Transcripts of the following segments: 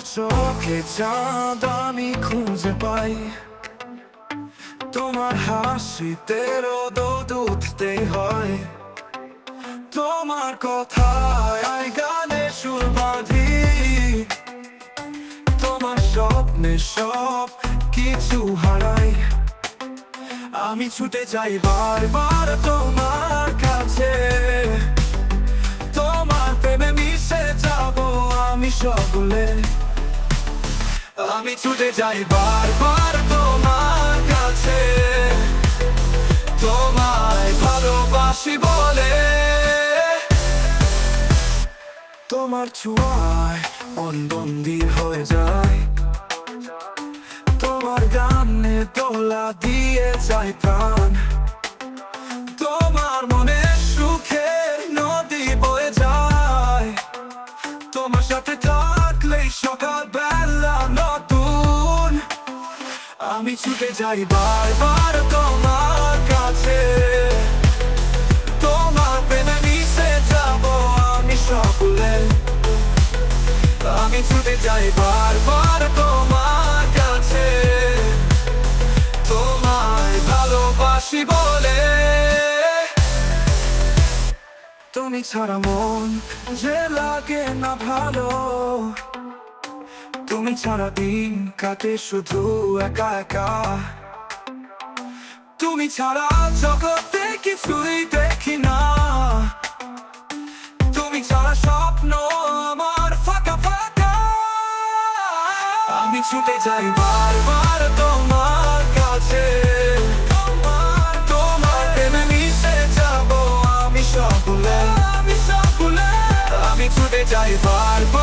চোখে চাঁদ আমি খুঁজে পাই। তোমার হাসিতে রোদ উঠতে হয়। তোমার কথায় আই গানে সুর বাঁধি। তোমার স্বপ্নে সব কিছু হারাই। আমি ছুটে যাই বারবার তোমার কাছে। তোমার প্রেমে মিশে যাব আমি সকলে। আমি ছুটে যাই বারবার তোমার কাছে। তোমায় ভালোবাসি বলে। তোমার ছোঁয়ায় মন বন্দি হয়ে যায়। তোমার গানে দোলা দিয়ে যায় প্রাণ। তোমার মনে সুখের নদী বয়ে যায়। তোমার সাথে থাকলেই সকাল বেলা নতুন। আমি ছুটে যাই বারবার তোমার কাছে। তোমার প্রেমে মিশে যাব আমি সকলে। আমি ছুটে যাই বারবার তোমার কাছে। তোমায় ভালোবাসি বলে তুমি ছাড়া মন যে লাগে না ভালো। তুমি ছাড়া দিন কাটে শুধু একা একা। তুমি ছাড়া জগতে কিছুই দেখি না। তুমি ছাড়া স্বপ্ন আমার ফাঁকা ফাঁকা। আমি ছুটে যাই বারবার তোমার আমি ছুটে যাই বারবার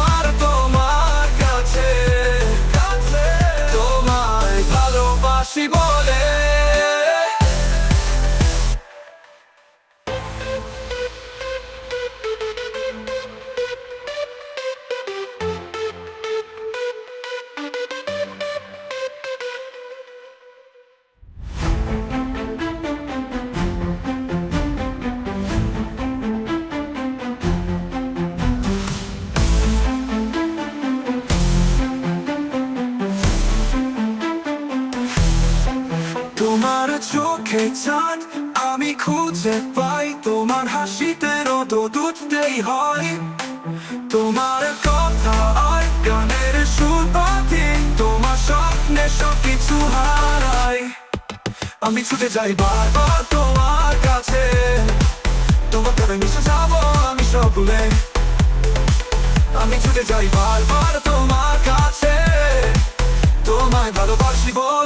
চোখে চাঁদ আমি খুঁজে পাই তোমার হাসিতে রোদ দুধতেই হয়। তোমার কথা আর গানের সুর বাঁধি তোমার স্বপ্নে সব কিছু হারাই। আমি ছুটে যাই বারবার তোমার কাছে। তোমার তবে মিশে যাব আমি সব ভুলে আমি ছুটে যাই বারবার তোমার কাছে। তোমায় ভালোবাসি বলে